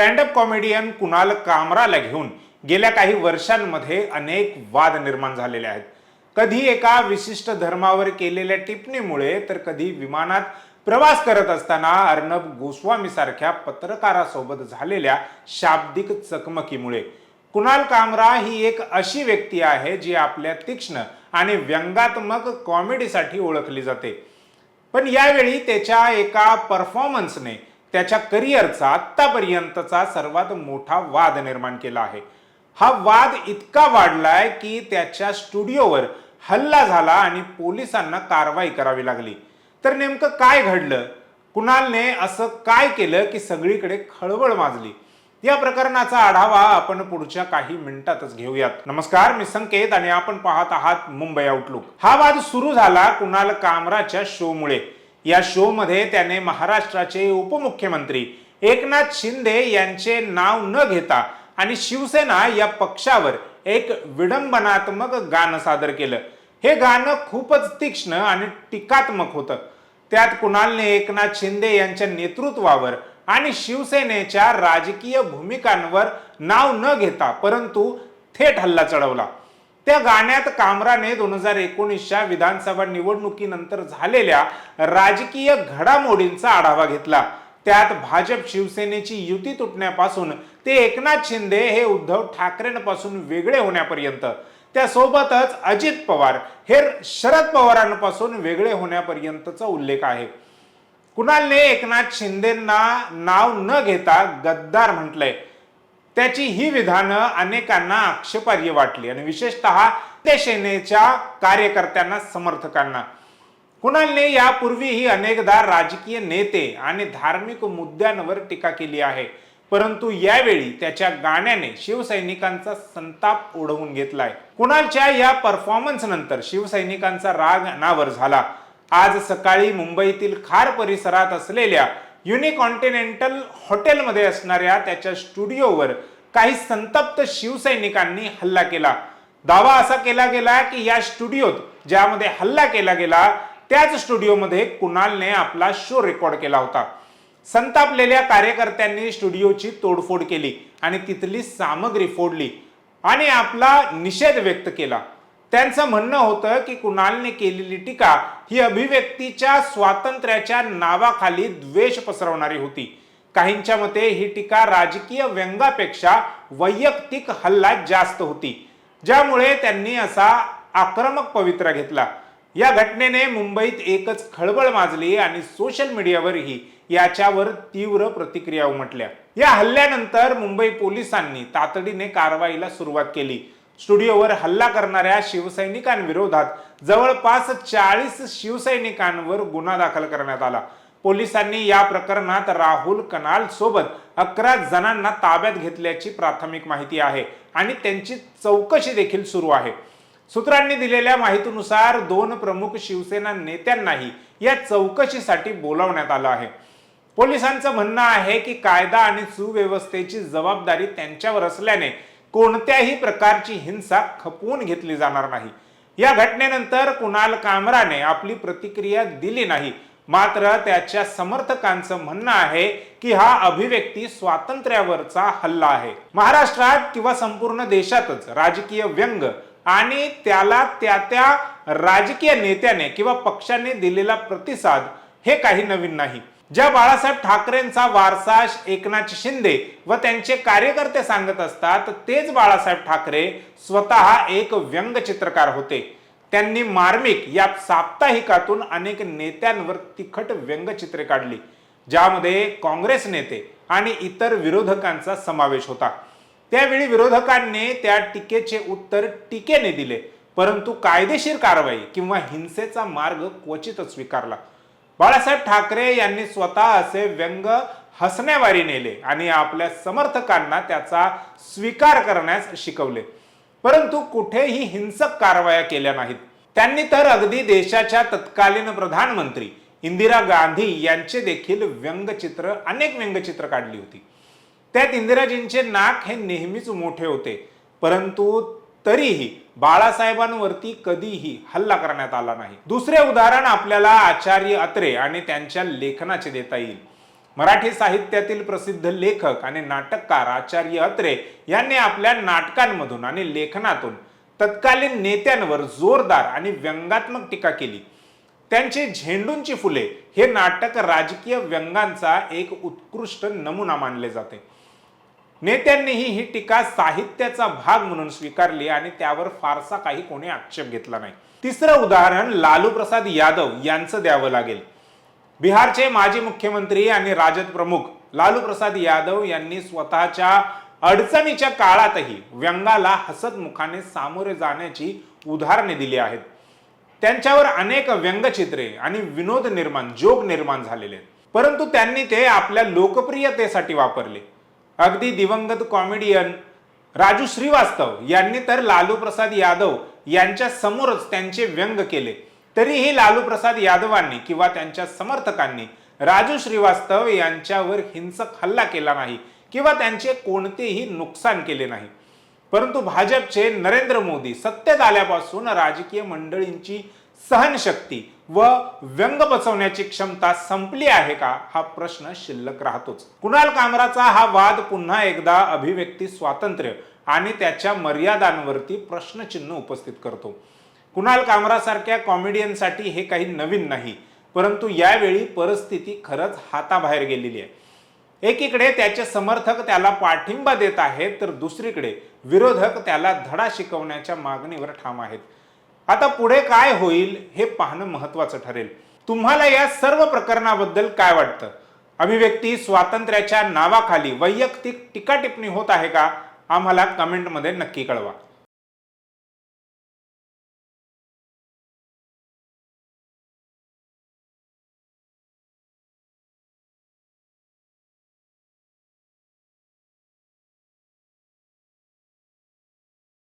Stand up comedian Kunal कामराला घेऊन गेल्या काही वर्षांमध्ये अनेक वाद निर्माण झालेले आहेत. कधी एका विशिष्ट धर्मावर केलेल्या टिप्पणीमुळे तर कधी विमानात प्रवास करत असताना अर्णब गोस्वामी सारख्या पत्रकारासोबत झालेल्या शाब्दिक चकमकीमुळे. कुणाल कामरा ही एक अशी व्यक्ती आहे जी आपल्या तीक्ष्ण आणि व्यंगात्मक कॉमेडीसाठी ओळखली जाते. पण यावेळी त्याच्या एका परफॉर्मन्सने त्याच्या करिअरचा आत्तापर्यंतचा सर्वात मोठा वाद निर्माण केला आहे. हा वाद इतका वाढलाय की त्याच्या स्टुडिओवर हल्ला झाला आणि पोलिसांना कारवाई करावी लागली. तर नेमकं काय घडलं? कुणालने असं काय केलं की सगळीकडे खळबळ माजली? या प्रकरणाचा आढावा आपण पुढच्या काही मिनिटातच घेऊयात. नमस्कार मी संकेत आणि आपण पाहत आहात मुंबई आउटलुक हा वाद सुरू झाला कुणाल कामराच्या शोमुळे. या शो मध्ये त्याने महाराष्ट्राचे उपमुख्यमंत्री एकनाथ शिंदे यांचे नाव न घेता आणि शिवसेना या पक्षावर एक विडंबनात्मक गाणं सादर केलं. हे गाणं खूपच तीक्ष्ण आणि टीकात्मक होतं. त्यात कुणालने एकनाथ शिंदे यांच्या नेतृत्वावर आणि शिवसेनेच्या राजकीय भूमिकांवर नाव न घेता परंतु थेट हल्ला चढवला. त्या गाण्यात कामराने दोन हजार एकोणीसच्या विधानसभा निवडणुकीनंतर झालेल्या राजकीय घडामोडींचा आढावा घेतला. त्यात भाजप शिवसेनेची युती तुटण्यापासून ते एकनाथ शिंदे हे उद्धव ठाकरेंपासून वेगळे होण्यापर्यंत. त्यासोबतच अजित पवार हे शरद पवारांपासून वेगळे होण्यापर्यंतचा उल्लेख आहे. कुणालने एकनाथ शिंदेंना नाव न घेता गद्दार म्हटलंय. त्याची ही विधानं अनेकांना आक्षेपार्य वाटली आणि विशेषत ते सेनेच्या कार्यकर्त्यांना समर्थकांना. कुणालने यापूर्वीही अनेकदा राजकीय नेते आणि धार्मिक मुद्द्यांवर टीका केली आहे. परंतु यावेळी त्याच्या गाण्याने शिवसैनिकांचा संताप ओढवून घेतलाय. कुणालच्या या परफॉर्मन्स नंतर शिवसैनिकांचा राग अनावर झाला. आज सकाळी मुंबईतील खार परिसरात असलेल्या युनिकॉन्टिनेंटल हॉटेलमध्ये असणाऱ्या त्याच्या स्टुडिओवर काही संतप्त शिवसैनिकांनी हल्ला केला. दावा असा केला गेला की या स्टुडिओत ज्यामध्ये हल्ला केला गेला त्याच स्टुडिओमध्ये कुणालने आपला शो रेकॉर्ड केला होता. संतापलेल्या कार्यकर्त्यांनी स्टुडिओची तोडफोड केली आणि तिथली सामग्री फोडली आणि आपला निषेध व्यक्त केला. त्यांचं म्हणणं होतं की कुणालने केलेली टीका ही अभिव्यक्तीच्या स्वातंत्र्याच्या नावाखाली द्वेष पसरवणारी होती. काहींच्या मते ही टीका राजकीय व्यंगापेक्षा वैयक्तिक हल्ला जास्त होती. ज्यामुळे त्यांनी असा आक्रमक पवित्रा घेतला. या घटनेने मुंबईत एकच खळबळ माजली आणि सोशल मीडियावरही याच्यावर तीव्र प्रतिक्रिया उमटल्या. या हल्ल्यानंतर मुंबई पोलिसांनी तातडीने कारवाईला सुरुवात केली. स्टुडिओवर हल्ला करणाऱ्या शिवसैनिकांविरोधात जवळपास चाळीस शिवसैनिकांवर गुन्हा दाखल करण्यात आला. पोलिसांनी या प्रकरणात राहुल कनाल सोबत अकरा जणांना ताब्यात घेतल्याची प्राथमिक माहिती आहे आणि त्यांची चौकशी देखील सुरू आहे. सूत्रांनी दिलेल्या माहितीनुसार दोन प्रमुख शिवसेना नेत्यांनाही या चौकशीसाठी बोलावण्यात आलं आहे. पोलिसांचं म्हणणं आहे की कायदा आणि सुव्यवस्थेची जबाबदारी त्यांच्यावर असल्याने कोणत्याही प्रकारची हिंसा खपवून घेतली जाणार नाही. या घटनेनंतर कुणाल कामराने आपली प्रतिक्रिया दिली नाही. मात्र त्याच्या समर्थकांचं म्हणणं आहे की हा अभिव्यक्ती स्वातंत्र्यावरचा हल्ला आहे. महाराष्ट्रात किंवा संपूर्ण देशातच राजकीय व्यंग आणि त्याला त्या त्या राजकीय नेत्याने किंवा पक्षाने दिलेला प्रतिसाद हे काही नवीन नाही. ज्या बाळासाहेब ठाकरेंचा वारसा एकनाथ शिंदे व त्यांचे कार्यकर्ते सांगत असतात तेच बाळासाहेब ठाकरे स्वतः एक व्यंगचित्रकार होते. त्यांनी मार्मिक या साप्ताहिकातून अनेक नेत्यांवर तिखट व्यंगचित्रे काढली ज्यामध्ये काँग्रेस नेते आणि इतर विरोधकांचा समावेश होता. त्यावेळी विरोधकांनी त्या टीकेचे उत्तर टीकेने दिले परंतु कायदेशीर कारवाई किंवा हिंसेचा मार्ग क्वचितच स्वीकारला. बाळासाहेब ठाकरे यांनी स्वतः असे व्यंग हसण्यावारी नेले आणि आपल्या समर्थकांना त्याचा स्वीकार करण्यास शिकवले. परंतु कुठेही हिंसक कारवाया केल्या नाहीत. त्यांनी तर अगदी देशाच्या तत्कालीन प्रधानमंत्री इंदिरा गांधी यांचे देखील व्यंगचित्र अनेक व्यंगचित्र काढली होती. त्यात इंदिराजींचे नाक हे नेहमीच मोठे होते. परंतु तरीही बाळासाहेबांवरती कधीही हल्ला करण्यात आला नाही. दुसरे उदाहरण आपल्याला आचार्य अत्रे आणि त्यांच्या लेखनाचे देता येईल. मराठी साहित्यातील प्रसिद्ध लेखक आणि नाटककार आचार्य अत्रे यांनी आपल्या नाटकांमधून आणि लेखनातून तत्कालीन नेत्यांवर जोरदार आणि व्यंगात्मक टीका केली. त्यांचे झेंडूंची फुले हे नाटक राजकीय व्यंगांचा एक उत्कृष्ट नमुना मानले जाते. नेत्यांनीही ही टीका साहित्याचा भाग म्हणून स्वीकारली आणि त्यावर फारसा काही कोणी आक्षेप घेतला नाही. तिसरं उदाहरण लालू प्रसाद यादव यांचं द्यावं लागेल. बिहारचे माजी मुख्यमंत्री आणि राजद प्रमुख लालू प्रसाद यादव यांनी स्वतःच्या अडचणीच्या काळातही व्यंगाला हसत मुखाने सामोरे जाण्याची उदाहरणे दिली आहेत. त्यांच्यावर अनेक व्यंगचित्रे आणि विनोद निर्माण जोग निर्माण झालेले आहेत. परंतु त्यांनी ते आपल्या लोकप्रियतेसाठी वापरले. अगदी दिवंगत कॉमेडियन राजू श्रीवास्तव यांनी तर लालू प्रसाद यादव यांच्या समोरच त्यांचे व्यंग केले. तरीही लालू प्रसाद यादवांनी किंवा त्यांच्या समर्थकांनी राजू श्रीवास्तव यांच्यावर हिंसक हल्ला केला नाही किंवा त्यांचे कोणतेही नुकसान केले नाही. परंतु भाजपचे नरेंद्र मोदी सत्तेत आल्यापासून राजकीय मंडळींची सहनशक्ती व व्यंग बसवण्याची क्षमता संपली आहे का? हा प्रश्न शिल्लक राहतोच. कुणाल कामराचा हा वाद पुन्हा एकदा अभिव्यक्ती स्वातंत्र्य आणि त्याच्या मर्यादांवरती प्रश्नचिन्ह उपस्थित करतो. कुणाल कामरासारख्या कॉमेडियनसाठी हे काही नवीन नाही परंतु यावेळी परिस्थिती खरंच हाताबाहेर गेलेली आहे. एकीकडे त्याचे समर्थक त्याला पाठिंबा देत आहेत तर दुसरीकडे विरोधक त्याला धडा शिकवण्याच्या मागणीवर ठाम आहेत. आता पुढे काय होईल हे पाहणं महत्वाचं ठरेल. तुम्हाला या सर्व प्रकरणाबद्दल काय वाटतं? अभिव्यक्ती स्वातंत्र्याच्या नावाखाली वैयक्तिक टीका टिप्पणी होत आहे का? आम्हाला कमेंटमध्ये नक्की कळवा.